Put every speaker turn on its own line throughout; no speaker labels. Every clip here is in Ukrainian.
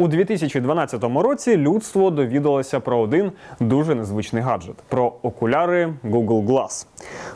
У 2012 році людство довідалося про один дуже незвичний гаджет про окуляри Google Glass.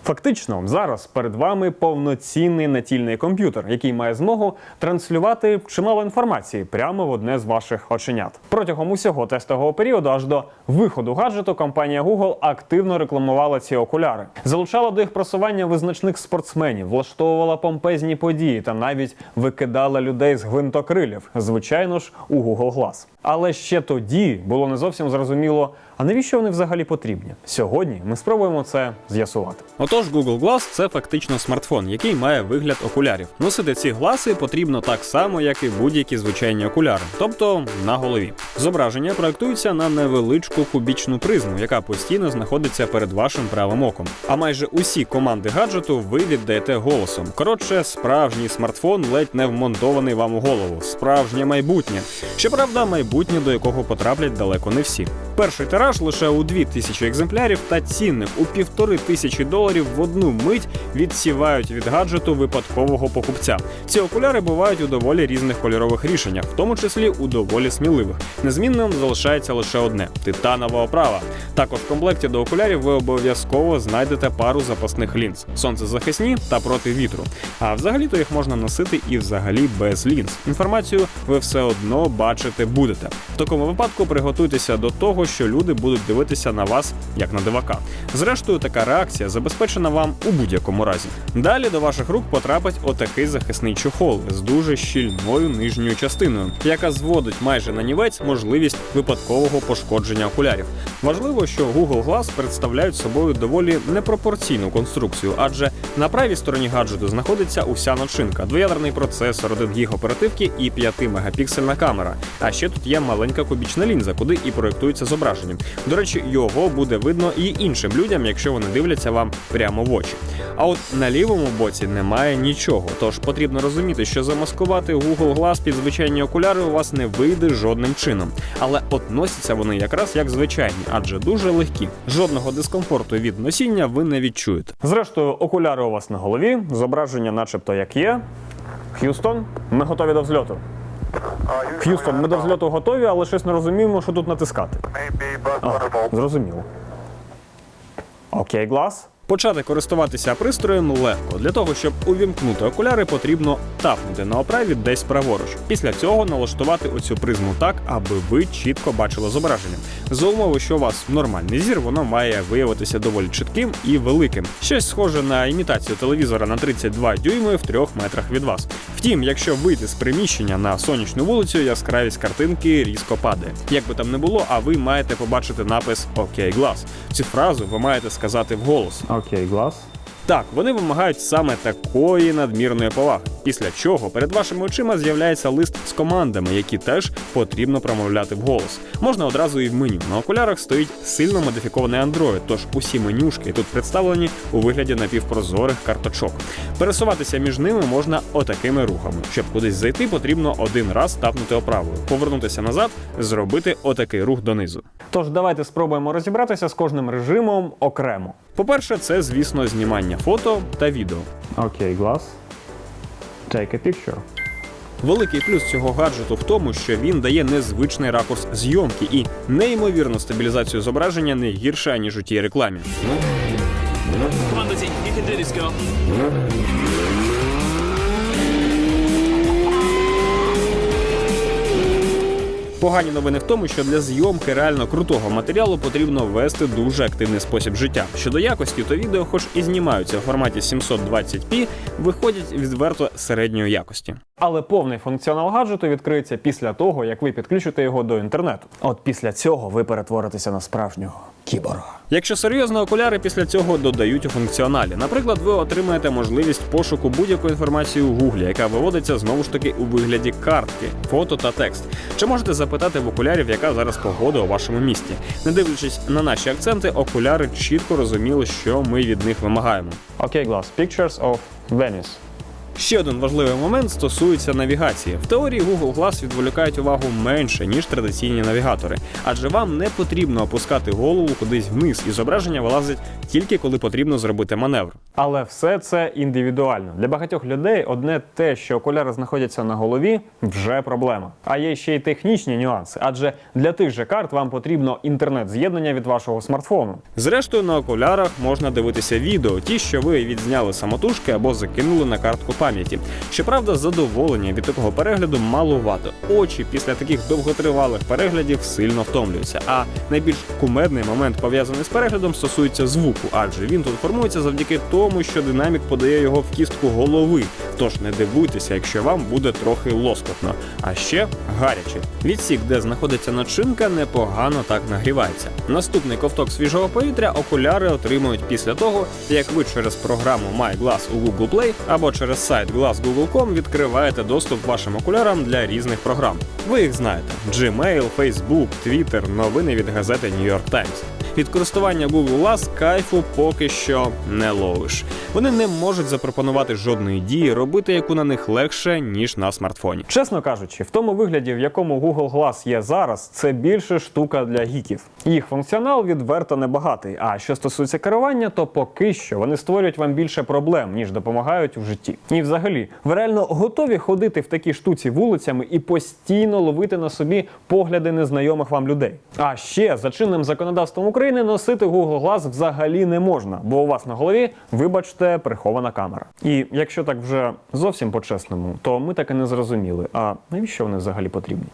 Фактично, зараз перед вами повноцінний натільний комп'ютер, який має змогу транслювати чимало інформації прямо в одне з ваших оченят. Протягом усього тестового періоду, аж до виходу гаджету, компанія Google активно рекламувала ці окуляри, залучала до їх просування визначних спортсменів, влаштовувала помпезні події та навіть викидала людей з гвинтокрилів, звичайно ж, у Google Glass. Але ще тоді було не зовсім зрозуміло, а навіщо вони взагалі потрібні. Сьогодні ми спробуємо це з'ясувати.
Отож, Google Glass – це фактично смартфон, який має вигляд окулярів. Носити ці гласи потрібно так само, як і будь-які звичайні окуляри, тобто на голові. Зображення проектується на невеличку кубічну призму, яка постійно знаходиться перед вашим правим оком. А майже усі команди гаджету ви віддаєте голосом. Коротше, справжній смартфон ледь не вмонтований вам у голову. Справжнє майбутнє. Щоправда, майбутнє, до якого потраплять далеко не всі. Перший тираж лише у 2000 екземплярів та цінник у півтори тисячі доларів в одну мить відсівають від гаджету випадкового покупця. Ці окуляри бувають у доволі різних кольорових рішеннях, в тому числі у доволі сміливих. Незмінним залишається лише одне титанова оправа. Також в комплекті до окулярів ви обов'язково знайдете пару запасних лінз сонцезахисні та проти вітру. А взагалі-то їх можна носити і взагалі без лінз. Інформацію ви все одно бачити будете. В такому випадку приготуйтеся до того, що люди будуть дивитися на вас як на дивака. Зрештою, така реакція забезпечена вам у будь-якому разі. Далі до ваших рук потрапить отакий захисний чохол з дуже щільною нижньою частиною, яка зводить майже на нівець можливість випадкового пошкодження окулярів. Важливо, що Google Glass представляють собою доволі непропорційну конструкцію, адже на правій стороні гаджету знаходиться уся начинка, двоядерний процесор, 1 гіг оперативки і 5-мегапіксельна камера. А ще тут є маленька кубічна лінза, куди і проєктується зображення. До речі, його буде видно і іншим людям, якщо вони дивляться вам прямо в очі. А от на лівому боці немає нічого, тож потрібно розуміти, що замаскувати Google Glass під звичайні окуляри у вас не вийде жодним чином. Але от носяться вони якраз як звичайні, адже дуже легкі. Жодного дискомфорту від носіння ви не відчуєте.
Зрештою, окуляри у вас на голові, зображення, начебто, як є. Х'юстон, ми готові до взльоту. Х'юстон, ми до взльоту готові, але щось не розуміємо, що тут натискати. Зрозуміло. Окей, глас.
Почати користуватися пристроєм легко. Для того, щоб увімкнути окуляри, потрібно тапнути на оправі десь праворуч. Після цього налаштувати оцю призму так, аби ви чітко бачили зображення. За умови, що у вас нормальний зір, воно має виявитися доволі чітким і великим. Щось схоже на імітацію телевізора на 32 дюйми в трьох метрах від вас. Втім, якщо вийти з приміщення на сонячну вулицю, яскравість картинки різко падає. Як би там не було, а ви маєте побачити напис «Окей, глас». Цю фразу ви маєте сказати вголос.
Окей, глас.
Так, вони вимагають саме такої надмірної поваги. Після чого перед вашими очима з'являється лист з командами, які теж потрібно промовляти вголос. Можна одразу і в меню. На окулярах стоїть сильно модифікований Android, тож усі менюшки тут представлені у вигляді напівпрозорих карточок. Пересуватися між ними можна отакими рухами. Щоб кудись зайти, потрібно один раз тапнути оправою, повернутися назад, зробити отакий рух донизу.
Тож давайте спробуємо розібратися з кожним режимом окремо.
По-перше, це, звісно, знімання фото та відео.
Окей, глас. Take a picture.
Великий плюс цього гаджету в тому, що він дає незвичний ракурс зйомки і неймовірну стабілізацію зображення не гірше, ніж у тій рекламі.
Come on, Lizzie. You can do this, girl.
Погані новини в тому, що для зйомки реально крутого матеріалу потрібно вести дуже активний спосіб життя. Щодо якості, то відео, хоч і знімаються в форматі 720p, виходять відверто середньої якості.
Але повний функціонал гаджету відкриється після того, як ви підключите його до інтернету. От після цього ви перетворитеся на справжнього кіборга.
Якщо серйозно, окуляри після цього додають у функціоналі. Наприклад, ви отримаєте можливість пошуку будь-якої інформації у Гуглі, яка виводиться знову ж таки у вигляді картки, фото та текст. Чи можете запитати в окулярів, яка зараз погода у вашому місті? Не дивлячись на наші акценти, окуляри чітко розуміли, що ми від них вимагаємо.
Окей, глас. Pictures of Venice.
Ще один важливий момент стосується навігації. В теорії Google Glass відволікають увагу менше ніж традиційні навігатори, адже вам не потрібно опускати голову кудись вниз, і зображення вилазить тільки коли потрібно зробити маневр.
Але все це індивідуально. Для багатьох людей одне те, що окуляри знаходяться на голові, вже проблема. А є ще й технічні нюанси, адже для тих же карт вам потрібно інтернет-з'єднання від вашого смартфону.
Зрештою, на окулярах можна дивитися відео, ті, що ви відзняли самотужки або закинули на картку пам'яті. Щоправда, задоволення від такого перегляду малувато. Очі після таких довготривалих переглядів сильно втомлюються. А найбільш кумедний момент пов'язаний з переглядом стосується звуку, адже він тут формується завдяки тому, що динамік подає його в кістку голови. Тож не дивуйтеся, якщо вам буде трохи лоскотно. А ще гаряче. Відсік, де знаходиться начинка, непогано так нагрівається. Наступний ковток свіжого повітря окуляри отримують після того, як ви через програму MyGlass у Google Play або через сайт glassgoogle.com відкриваєте доступ вашим окулярам для різних програм. Ви їх знаєте: Gmail, Facebook, Twitter, новини від газети New York Times. Від користування Google Glass кайфу поки що не ловиш. Вони не можуть запропонувати жодної дії, робити яку на них легше ніж на смартфоні.
Чесно кажучи, в тому вигляді, в якому Google Glass є зараз, це більше штука для гіків. Їх функціонал відверто небагатий. А що стосується керування, то поки що вони створюють вам більше проблем, ніж допомагають у житті. І взагалі, ви реально готові ходити в такій штуці вулицями і постійно ловити на собі погляди незнайомих вам людей. А ще за чинним законодавством України носити Google Glass взагалі не можна, бо у вас на голові, вибачте, прихована камера. І якщо так вже зовсім по-чесному, то ми так і не зрозуміли, а навіщо вони взагалі потрібні?